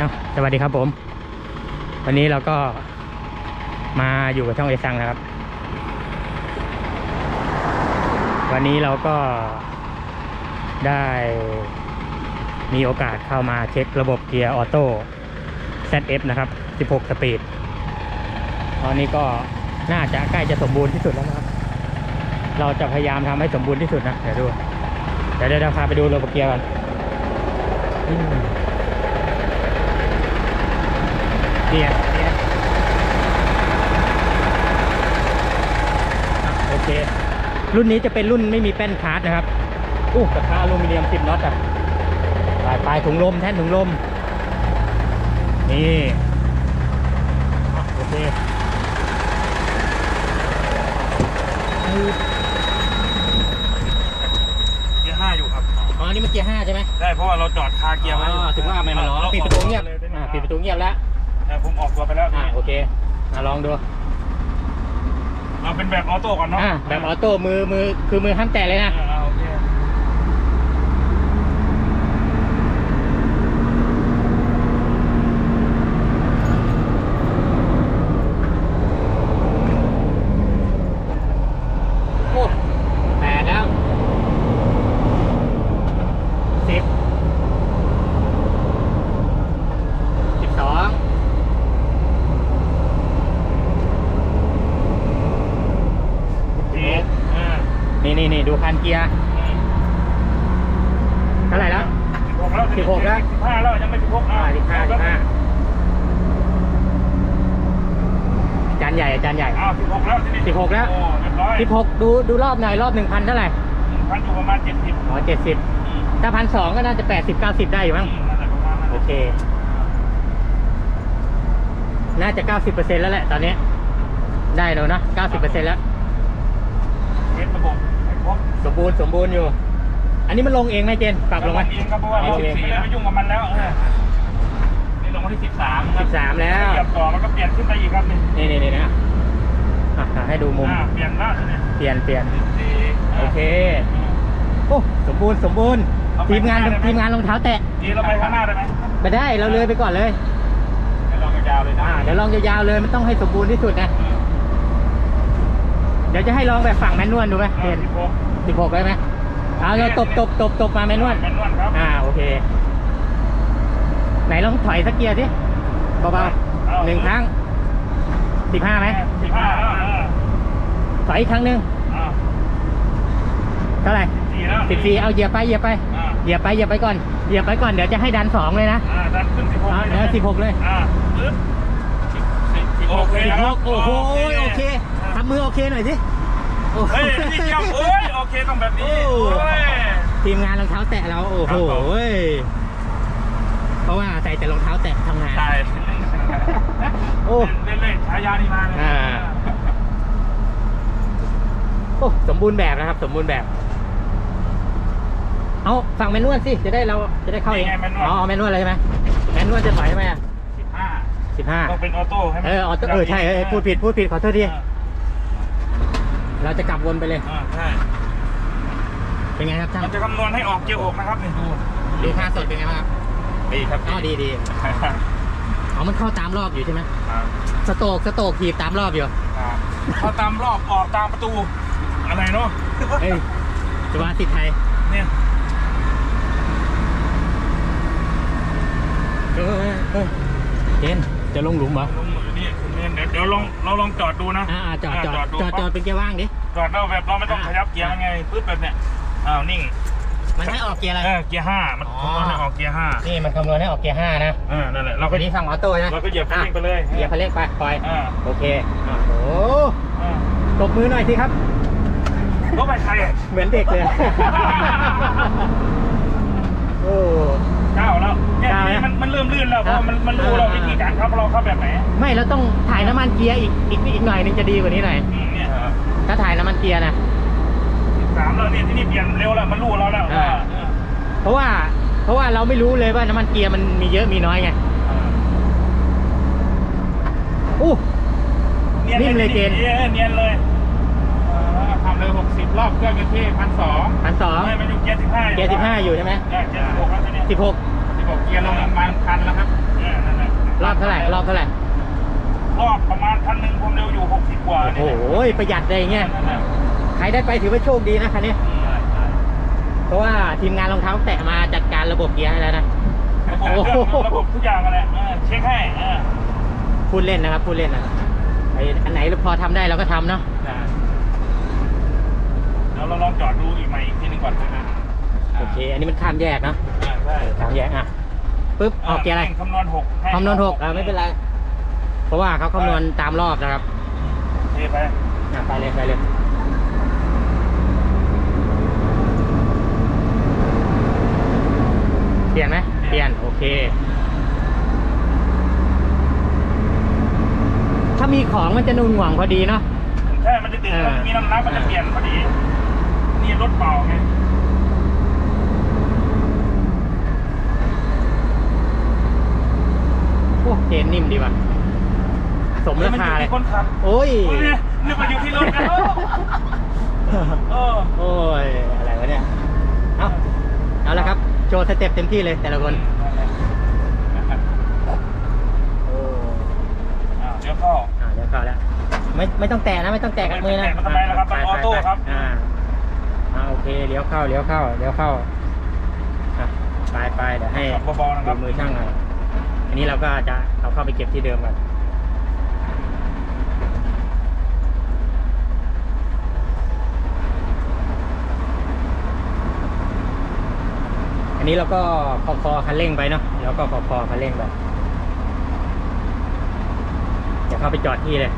อ้าสวัสดีครับผม วันนี้เราก็มาอยู่กับช่องเอซังนะครับ วันนี้เราก็ได้มีโอกาสเข้ามาเช็คระบบเกียร์ออโต้ ZF นะครับ 16 สปีด ตอนนี้ก็น่าจะใกล้จะสมบูรณ์ที่สุดแล้วนะครับ เราจะพยายามทำให้สมบูรณ์ที่สุดนะ เดี๋ยวดู เดี๋ยวเดี๋ยวพาไปดูระบบเกียร์ก่อนอืม เนี่ยเนี่ยอะโอเค รุ่นนี้จะเป็นรุ่นไม่มีแป้นคาร์ดนะครับอู้กระทะอลูมิเนียม10น็อตอะปลายปลายถุงลมแท่นถุงลม นี่อะโอเคเกียร์ห้าอยู่ครับอ๋ออันนี้มันเกียร์ห้าใช่ไหม ได้เพราะว่าเราจอดคาเกียร์ไว้อ๋อถึงว่าไม่มาล้อปิดประตูเงียบอ่าปิดประตูเงียบแล้วแต่ผม ออกตัวไปแล้วอ่าโอเคมาลองดูเราเป็นแบบออโต้ก่อนเนาะอ่าแบบออโต้มือมือคือมือห้ามแตะเลยนะอ่าโอเค โอ้แปดแล้วสิบสิบสองสิบเอ็ด อ่า นี่ นี่นี่ดูคันเกียร์เท่าไหร่แล้วสิบหกแล้วสิบหกแล้ว สิบห้าแล้วยังไม่สิบหกอ่าสิบห้าสิบห้าจานใหญ่อาจารย์ใหญ่ อ้าวสิบหกแล้วที่นี่สิบหกแล้ว โอ้เรียบร้อยสิบหกดูดูรอบหน่อยรอบหนึ่งพันเท่าไหร่พันอยู่ประมาณเจ็ดสิบอ๋อเจ็ดสิบถ้าพันสองก็น่าจะแปดสิบเก้าสิบได้อยู่มั้ง นั่นแหละประมาณนั้นโอเค น่าจะเก้าสิบเปอร์เซ็นแล้วแหละตอนนี้ ได้แล้วนะเก้าสิบเปอร์เซ็นแล้วเทสระบบให้ครบส มบูรณ์สมบูรณ์อยู่ อันนี้มันลงเองไหมเจนปรับลงไหมเองครับเพราะว่าเราลงเองไม่ได้ไปยุ่งกับมันแล้วเออนี่ลงมาที่สิบสามคสิรับบสามแล้ว เปลี่ยนต่อมันก็เปลี่ยนขึ้นไปอีกครับนี่นี่นี่นี่นะอะอะให้ดูมุม อ่าเปลี่ยนแล้วเนี่ยเปลี่ยนเปลี่ยนสี่โอเค โอ้ สมบูรณ์สมบูรณ์ ทีมงานทีมงานรองเท้าแตะ ดีเราไปข้างหน้าได้ไหมไปได้เราเลยไปก่อนเลยให้ลองยาวๆเลยนะอ่าเดี๋ยวลองยาวๆเลยมันต้องให้สมบูรณ์ที่สุดนะ เดี๋ยวจะให้ลองแบบฝั่งแมนนวลดูไหมเปเห็ลี่ยนนสิบหก สิบหกได้ไหมเอาเราตบตบตบตบมาแมนนวลแมนนวลครับอ่าโอเค ไหนลองถอยสักเกียร์สิเบาๆหนึ่งครั้งสิบห้าไหมสิบห้าแล้วอ่าถอยอีกครั้งหนึ่งอ่าเท่าไหร่สี่แล้วสิบสี่เอาเหยียบไปเหยียบไปอ่าเหยียบไปเหยียบไปก่อนเหยียบไปก่อนเดี๋ยวจะให้ดันสองเลยนะอ่าดันขึ้นสิบหกอ่าเดี๋ยวสิบหกเลยอ่าปึ๊บโอเคสิบคหรับกโอ้โหโอเคทำมือโอเคหน่อยสิ โอ้โห เฮ้ยนี่เจียมโอ้ยโอเคต้องแบบนี้โอ้โอ้ย ทีมงานรองเท้าแตะเราโอ้โหครับผม เว้ยเพราะว่าใส่แต่รองเท้าแตะทำงาน ใช่โอ้ เล่นเล่นๆฉายานี่มาเลยอ่า โอ้สมบูรณ์แบบนะครับ สมบูรณ์แบบ เอาฝั่งแมนนวลสิจะได้เราจะได้เข้าเองอ๋อแมนนวลเลยใช่ไหมแมนนวลจะถอยไหมอะสิบห้าสิบห้าต้องเป็นออโต้ให้มันเออออโต้เออใช่เออพูดผิดพูดผิดขอโทษทีอ่า เราจะกลับวนไปเลย อ่าใช่เป็นไงครับช่างมันจะคำนวณให้ออกเกียร์อกนะครับนี่ดูดูค่าสดเป็นไงบ้างครับดีครับอ๋อดีดีอ๋อมันเข้าตามรอบอยู่ใช่ไหมครับสโตกสโตกถีบตามรอบอยู่ครับพอตามรอบออกตามประตู อะไรเนาะเอ้ยสุภาษิตไทยเนี่ยเออเออเออเจนจะลงหลุมเหรอลงมือนี่คุณเนี่ย เดี๋ยวเดี๋ยวลองเราลองจอดดูนะอ่าอ่าจอดจอดดูจอดจอดเป็นเกียร์ว่างดิจอดเราแบบเราไม่ต้องอ่าขยับเกียร์ยังไงปึ๊บแบบเนี้ยอ้าวนิ่ง มันให้ออกเกียร์อะไรเออเกียร์ห้ามันอ๋อคำนวณให้ออกเกียร์ห้านี่มันคำนวณให้ออกเกียร์ห้านะเออนั่นแหละเราก็อันนี้ฝั่งออโต้นะเราก็เหยียบคันเร่งไปเลยอะเหยียบคันเร่งไปปล่อยอ่าโอเคอะโอ้โหอ่าตบมือหน่อยสิครับรถไปใครอะเหมือนเด็กเลยโอ้เก้าแล้วเนี่ยเก้าทีแล้วนี้มันมันเริ่มลื่นแล้วเพราะครับมันมันรู้เราวิธีการขับเราขับแบบไหนไม่เราต้องถ่ายน้ำมันเกียร์อีกอีกอีกหน่อยนึงจะดีกว่านี้หน่อยอืมเนี่ยถ้าถ่ายน้ำมันเกียร์นะ สามแล้วเนี่ยที่นี่เปลี่ยนเร็วแล้วมันรู้เราแล้วอ่า เออเพราะว่าเพราะว่าเราไม่รู้เลยว่าน้ำมันเกียร์มันมีเยอะมีน้อยไงเอออู้เนียนนิ่มเลยเจนเออเนียนเลยเออทำ เลยหกสิบรอบเครื่องกันที่พันสองพันสองไม่มันอยู่เกียร์สิบห้าเกียร์สิบห้าอยู่ใช่ไหมเกียร์สิบหกแล้วเนี่ยสิบหกสิบหกเกียร์ลงประมาณพันแล้วครับอเท่าไหร่รอบเท่าไหร่รอบประมาณพันหนึ่งความเร็วอยู่หกสิบกว่าโอ้โหประหยัดเลยอย่างเงี้ยนั่นน่ะใครได้ไปถือว่าโชคดีนะคันนี้ใช่ใช่เพราะว่าทีมงานรองเท้าแตะมาจัดการระบบเกียร์ให้แล้วนะระบบเครื่องระบบทุกอย่างกันแหละเออเช็คให้เออพูดเล่นนะครับพูดเล่นนะไอ้อันไหนพอทำได้เราก็ทำเนาะ ได้เดี๋ยวเราลองจอดดูอีกใหม่อีกทีหนึงก่อนนะ โอเคอันนี้มันข้ามแยกเนาะอ่าใช่ข้ามแยกอะปุ๊บออกเกียร์อะไรคำนวณหกให้คำนวณหกอ่าไม่เป็นไร เพราะว่าเขาคำนวณตามรอบนะครับเทไปอะไปเลยไปเลยเปลี่ยนไหมเปลี่ยนโอเค ถ้ามีของมันจะนุ่งหว่งพอดีเนาะ ใช่มันจะติดเออ มันมีน้ำหนักมันจะเปลี่ยนพอดี นี่รถเปล่าไง อ้เจนนิ่มดีว่ะสมราคาเลยมันอยู่ที่คนขับโอ้ยโอ้ยเนี่ยนึกว่าอยู่ที่รถกันเออโอ้ยอะไรวะเนี่ยเอาเอาละครับโชว์สเต็ปเต็มที่เลยแต่ละคนโอ้อ่าเดี๋ยวเข้าอ่าเดี๋ยวเข้าแล้วไม่ไม่ต้องแตะนะไม่ต้องแตะกับมือนะไม่ต้องแตะมันทำไมล่ะครับมันไปออโต้ไปครับอ่าอ่าโอเคเลี้ยวเข้าเลี้ยวเข้าเลี้ยวเข้าอะไปไปเดี๋ยวให้ขับเบาๆนะคดูรับมือช่างหน่อย อันนี้เราก็จะเอาเข้าไปเก็บที่เดิมก่อนอันนี้เราก็คอคอคันเร่งไปเนาะแล้วก็คอคอคันเร่งไปเดี๋ยวเข้าไปจอดที่เลย